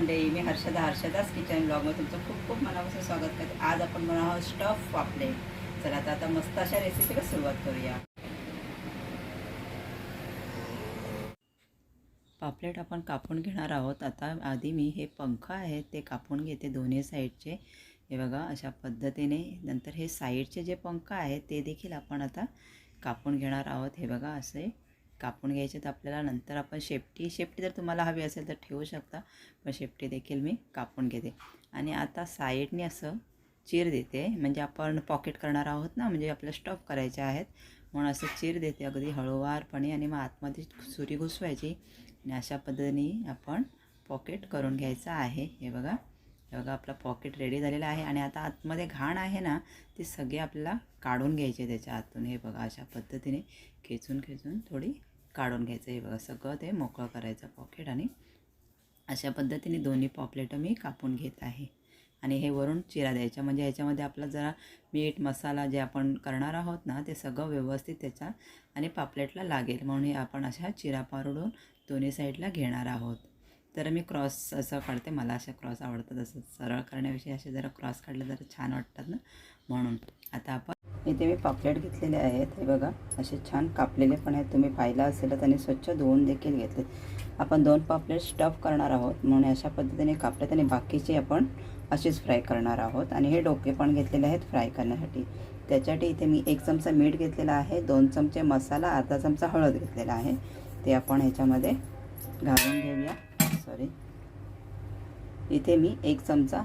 मंडळी मी हर्षदा हर्षदास किचन ब्लॉगमध्ये तुमचं खूप खूप मनापासून स्वागत करते. आज आपण बनवणार आहोत स्टफ पापलेट चला आता आता मस्त अशा रेसिपीला सुरुवात करूया. पापलेट आपण कापून घेणार आहोत. आता आधी मी हे पंख आहेत ते कापून घेते दोन्ही साईडचे. हे बघा अशा पद्धतीने. नंतर हे साईडचे जे पंख आहेत ते देखील आपण आता कापून घेणार आहोत. हे बघा असे. कापून घ्यायचे तर आपल्याला. नंतर आपण शेपटी शेपटी जर तुम्हाला हवी असेल तर ठेवू शकता पण शेपटी देखील मी कापून घेते. आणि आता साईडने असं चीर देते. म्हणजे आपण पॉकेट करणार आहोत ना म्हणजे आपलं स्टफ करायचे आहेत. म्हणून असं चीर देते अगदी हळूवारपणे आणि मग आतमध्ये सुरी घुसवायची. आणि अशा पद्धतीने आपण पॉकेट करून घ्यायचं आहे. हे बघा. हे बघा आपलं पॉकेट रेडी झालेलं आहे. आणि आता आतमध्ये घाण आहे ना ते सगळे आपल्याला काढून घ्यायचे त्याच्या आतून. हे बघा अशा पद्धतीने खेचून खेचून थोडी काढून घ्यायचं. हे बघा सगळं ते मोकळं करायचं पॉकेट आणि अशा पद्धतीने दोन्ही पॉपलेटं मी कापून घेत आहे. आणि हे वरून चिरा द्यायच्या. म्हणजे ह्याच्यामध्ये आपला जरा मीठ मसाला जे आपण करणार आहोत ना ते सगळं व्यवस्थित त्याच्या आणि पापलेटला लागेल. म्हणून हे आपण अशा चिरा पारडून दोन्ही साईडला घेणार आहोत. तर मी क्रॉस असं काढते. मला अशा क्रॉस आवडतात. असं सरळ करण्याविषयी असे जरा क्रॉस काढले जरा छान वाटतात ना? म्हणून. आता आपण इथे मी पापलेट घेतलेले आहेत. हे बघा असे छान कापलेले पण आहेत. तुम्ही पाहिला असेल त्याने स्वच्छ धुवून देखील घेतले. आपण दोन पापलेट स्टफ करणार आहोत. म्हणून अशा पद्धतीने कापलेत आणि बाकीचे आपण असेच फ्राय करणार आहोत. आणि हे डोके पण घेतलेले आहेत फ्राय करण्यासाठी. त्याच्यासाठी इथे मी एक चमचा मीठ घेतलेला आहे. दोन चमचे मसाला अर्धा चमचा हळद घेतलेला आहे. ते आपण ह्याच्यामध्ये घालून घेऊया. सॉरी इथे मी एक चमचा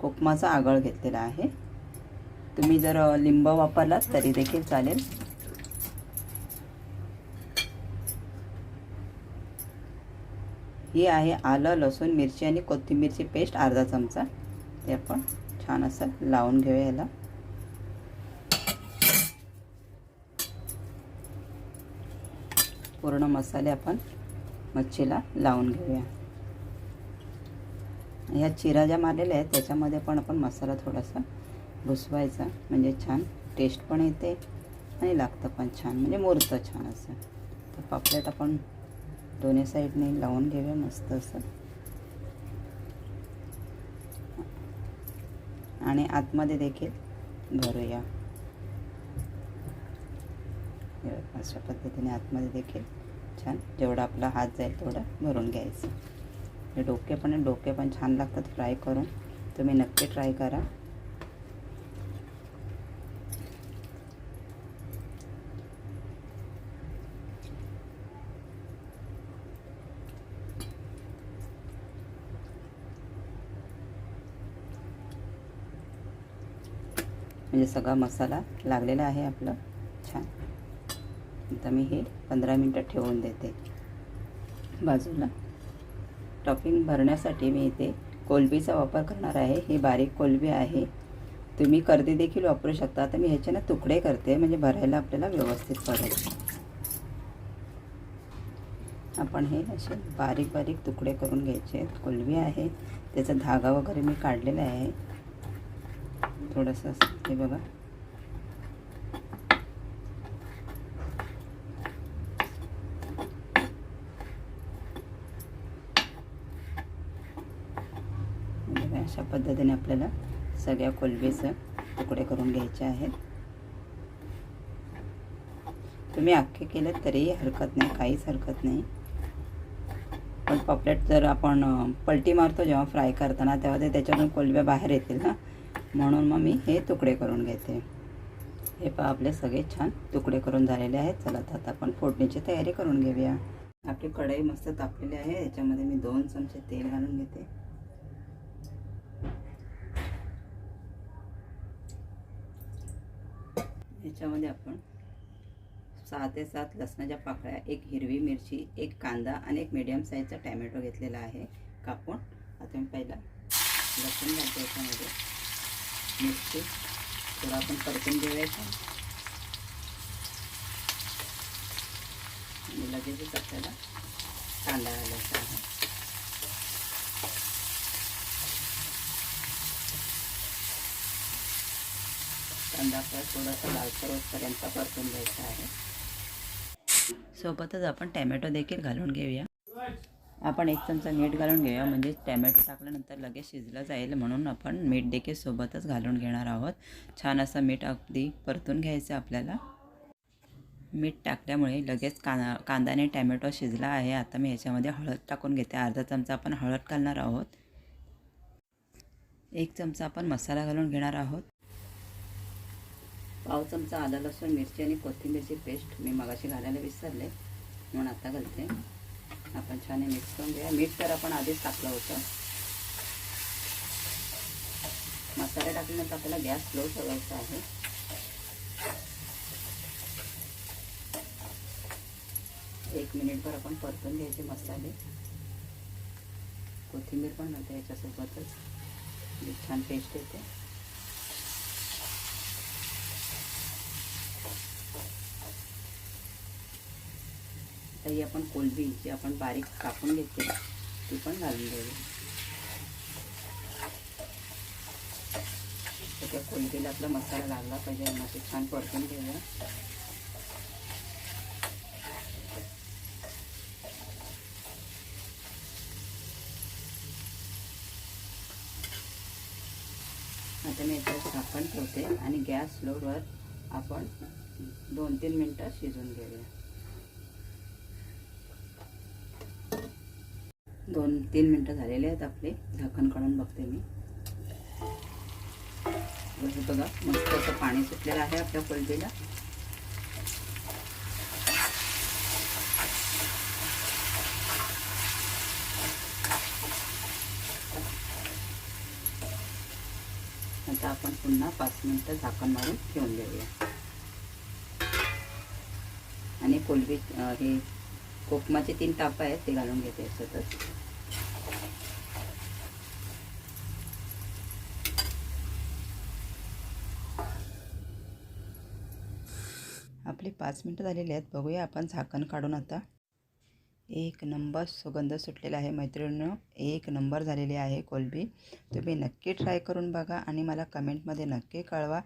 कोकमाचा आगळ घेतलेला आहे. तुम्ही जर लिंब वापरलात तरी देखील चालेल. ही आहे आलं लसूण मिरची आणि कोथिंबीरची पेस्ट अर्धा चमचा. ते आपण छान असं लावून घेऊया याला. पूर्ण मसाले आपण मच्छीला लावून घेऊया. ह्या चिरा ज्या मारलेल्या आहेत त्याच्यामध्ये पण आपण मसाला थोडासा घुसवायचा. म्हणजे छान. टेस्ट पण येते आणि लागतं पण छान. म्हणजे मुरतं छान असं तर पापलेट आपण दोन्ही साईडने लावून घेऊया मस्त असं. आणि आतमध्ये देखील भरूया. अशा पद्धतीने आतमध्ये देखील छान. जेवढा आपला हात जाईल तेवढं भरून घ्यायचं. डोके पण डोके पण छान लागतात. फ्राय करून. तुम्ही नक्की ट्राय करा. म्हणजे सगळा मसाला लागलेला आहे आपलं. छान. आता मी हे पंधरा मिनटं ठेवून देते. बाजूला. टॉपिंग भरण्यासाठी मी इथे कोलबीचा वापर करणार आहे. ही बारीक कोलबी आहे. तुम्ही कर्दी देखील वापरू शकता. आता मी ह्याचे ना तुकडे करते. म्हणजे भरायला आपल्याला व्यवस्थित पडेल. आपण हे असे बारीक बारीक तुकडे करून घ्यायचे आहेत. कोलबी आहे. त्याचा धागा वगैरे मी काढलेला आहे. थोडंसं हे बघा. अशा पद्धतीने आपल्याला सगळ्या कोलबीचं तुकडे करून घ्यायचे आहेत. तुम्ही अख्खे केले तरीही हरकत नाही काहीच हरकत नाही. पण पॉपलेट जर आपण पलटी मारतो जेव्हा फ्राय करताना तेव्हा ते त्याच्यातून कोलब्या बाहेर येतील ना? म्हणून मग मी हे तुकडे करून घेते. हे पहा आपले सगळे छान तुकडे करून झालेले आहेत. चला तर आता आपण फोडणीची तयारी करून घेऊया. आपली कढई मस्त तापलेली आहे. याच्यामध्ये मी दोन चमचे तेल घालून घेते. याच्यामध्ये आपण सहा ते सात लसणाच्या पाकळ्या एक हिरवी मिरची एक कांदा आणि एक मीडियम साईजचा टॅमॅटो घेतलेला आहे. कापून आता मी पहिला लसूण घालतो याच्यामध्ये. मिरची. थोडा आपण परतून घेऊयाचा आणि लगेचच आपल्याला कांदा घालायचा आहे. कांदा आपल्याला थोडासा लालसर होतपर्यंत परतून घ्यायचा आहे. सोबतच आपण टॅमॅटो देखील घालून घेऊया. आपण एक चमचा मीठ घालून घेऊया. म्हणजे टॅमॅटो टाकल्यानंतर लगेच शिजलं जाईल म्हणून आपण मीठ देखील सोबतच घालून घेणार आहोत. छान असं मीठ अगदी परतून घ्यायचं आपल्याला. मीठ टाकल्यामुळे लगेच कांदा कांदाने टॅमॅटो शिजला आहे. आता मी ह्याच्यामध्ये हळद टाकून घेते. अर्धा चमचा आपण हळद घालणार आहोत. एक चमचा आपण मसाला घालून घेणार आहोत. पाव चमचा आदा लसूण मिरची आणि कोथिंबीरची पेस्ट मी मगाशी घालायला विसरले. म्हणून आता घालते. आपण छान मिक्स करून घेऊया. मीठ तर आपण आधीच टाकलं होतं. मसाले टाकल्यानंतर आपल्याला गॅस स्लो ठेवायचा आहे. एक मिनिटभर आपण परतून घ्यायचे मसाले. कोथिंबीर पण होते याच्यासोबतच. छान पेस्ट येते. आता ही आपण कोलबी जी आपण बारीक कापून घेतली ती पण घालून देऊया तर त्या कोलबीला आपला मसाला लागला पाहिजे आणि ते छान परतून घेऊया. आता मी याच्यावर झाकण ठेवते आणि गॅस स्लोवर आपण दोन तीन मिनटं शिजवून घेऊया. दोन तीन मिनटं झालेले आहेत आपले. झाकण काढून बघते मी. बघा मस्त असं पाणी सुटलेलं आहे आपल्या कोलबीला आता आपण पुन्हा पाच मिनटं झाकण मारून ठेवून देऊया. आणि कोलबी हे कोकमाचे तीन टाप आहेत ते घालून घेते सतत. आपले पाच मिनटं झालेले आहेत बघूया आपण झाकण काढून आता. एक नंबर सुगंध सुटलेला आहे मैत्रिणीनं एक नंबर झालेली आहे कोलबी. तुम्ही नक्की ट्राय करून बघा आणि मला कमेंटमध्ये नक्की कळवा.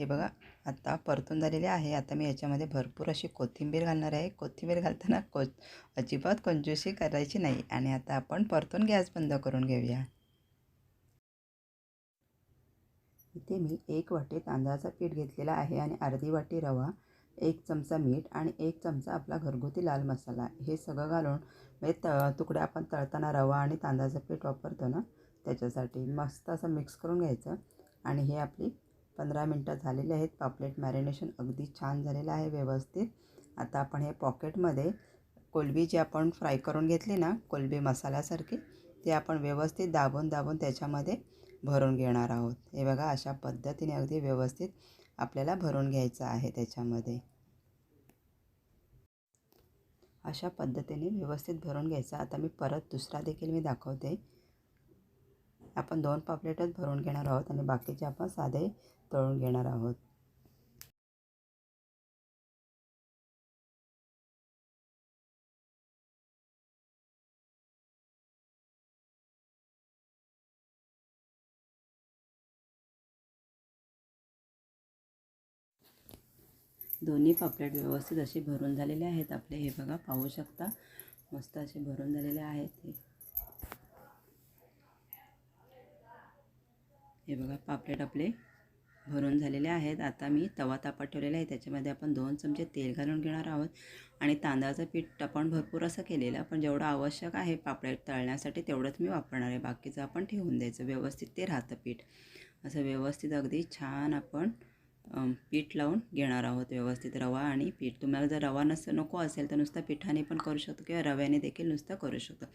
हे बघा आता परतून झालेले आहे. आता मी याच्यामध्ये भरपूर अशी कोथिंबीर घालणार आहे. कोथिंबीर घालताना को अजिबात कंजूशी करायची नाही. आणि आता आपण परतून गॅस बंद करून घेऊया. इथे मी एक वाटी तांदळाचा पीठ घेतलेला आहे आणि अर्धी वाटी रवा एक चमचा मीठ आणि एक चमचा आपला घरगुती लाल मसाला. हे सगळं घालून म्हणजे त तुकडे आपण तळताना रवा आणि तांदळाचं पीठ वापरतो ना त्याच्यासाठी मस्त असं मिक्स करून घ्यायचं. आणि हे आपली पंधरा मिनटं झालेली आहेत. पापलेट मॅरिनेशन अगदी छान झालेलं आहे व्यवस्थित. आता आपण हे पॉकेटमध्ये कोलबी जी आपण फ्राय करून घेतली ना कोलबी मसाल्यासारखी ते आपण व्यवस्थित दाबून दाबून त्याच्यामध्ये भरून घेणार आहोत. हे बघा अशा पद्धतीने अगदी व्यवस्थित आपल्याला भरून घ्यायचं आहे त्याच्यामध्ये. अशा पद्धतीने व्यवस्थित भरून घ्यायचं. आता मी परत दुसरा देखील मी दाखवते. आपण दोन पापलेटच भरून घेणार आहोत आणि बाकीचे आपण साधे तळून घेणार आहोत. दोन्ही पापलेट व्यवस्थित असे भरून झालेले आहेत. आपले हे बघा पाहू शकता. मस्त असे भरून झालेले आहेत हे. हे बघा पापलेट आपले भरून झालेले आहेत. आता मी तवा तापत ठेवलेला आहे. त्याच्यामध्ये आपण दोन चमचे तेल घालून घेणार आहोत. आणि तांदळाचं पीठ आपण भरपूर असं केलेलं पण जेवढं आवश्यक आहे पापड्या तळण्यासाठी तेवढंच मी वापरणार आहे. बाकीचं आपण ठेवून द्यायचं. व्यवस्थित ते राहतं पीठ. असं व्यवस्थित अगदी छान आपण पीठ लावून घेणार आहोत. व्यवस्थित रवा आणि पीठ. तुम्हाला जर रवा नस नको असेल तर नुसतं पिठाने पण करू शकतो किंवा रव्याने देखील नुसतं करू शकतो.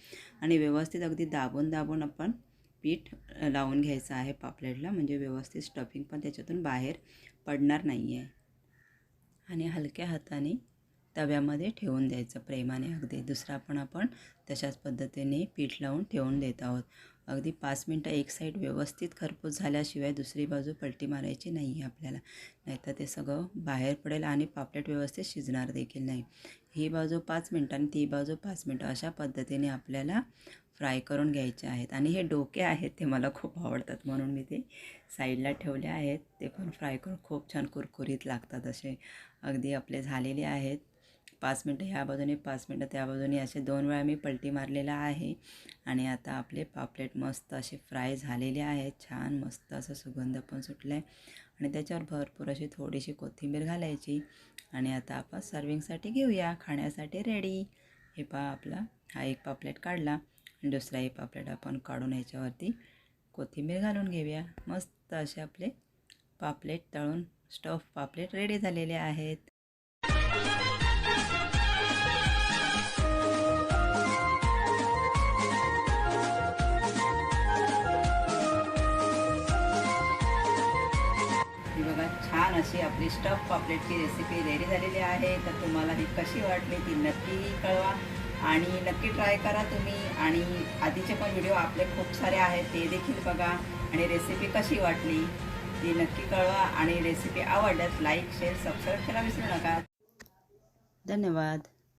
आणि व्यवस्थित अगदी दाबून दाबून आपण पीठ लावून घ्यायचं आहे पापलेटला म्हणजे व्यवस्थित स्टफिंग पण त्याच्यातून बाहेर पडणार नाही आहे आणि हलक्या हाताने तव्यामध्ये ठेवून द्यायचं प्रेमाने अगदी. दुसरा पण आपण तशाच पद्धतीने पीठ लावून ठेवून देत आहोत. अगदी पाच मिनटं एक साईड व्यवस्थित खरपूस झाल्याशिवाय दुसरी बाजू पलटी मारायची नाही आहे आपल्याला. नाहीतर ते सगळं बाहेर पडेल आणि पापलेट व्यवस्थित शिजणार देखील नाही. ही बाजू पाच मिनटं आणि ती बाजू पाच मिनटं अशा पद्धतीने आपल्याला फ्राय करून घ्यायचे आहेत. आणि हे डोके आहेत ते मला खूप आवडतात म्हणून मी ते साईडला ठेवले आहेत. ते पण फ्राय करून खूप छान कुरकुरीत लागतात असे. अगदी आपले झालेले आहेत. पाच मिनटं ह्या बाजूने पाच मिनटं त्या बाजूने असे दोन वेळा मी पलटी मारलेला आहे. आणि आता आपले पापलेट मस्त असे फ्राय झालेले आहेत. छान मस्त असं सुगंध पण सुटला आहे आणि त्याच्यावर भरपूर अशी थोडीशी कोथिंबीर घालायची. आणि आता आपण सर्विंगसाठी घेऊया. खाण्यासाठी रेडी हे पहा आपला. हा एक पापलेट काढला. आणि दुसरा एक पापलेट आपण काढून ह्याच्यावरती कोथिंबीर घालून घेऊया. मस्त असे आपले पापलेट तळून स्टफ पापलेट रेडी झालेले आहेत. बघा छान अशी आपली स्टफ पापलेटची रेसिपी रेडी झालेली आहे. तर तुम्हाला ही कशी वाटली ती नक्की कळवा. आणि नक्की ट्राय करा तुम्ही. आणि आधीचे पण व्हिडिओ आपले खूप सारे आहेत ते देखील बघा. आणि रेसिपी कशी वाटली ती नक्की कळवा. आणि रेसिपी आवडल्यास लाईक शेअर सबस्क्राईब करायला विसरू नका. धन्यवाद.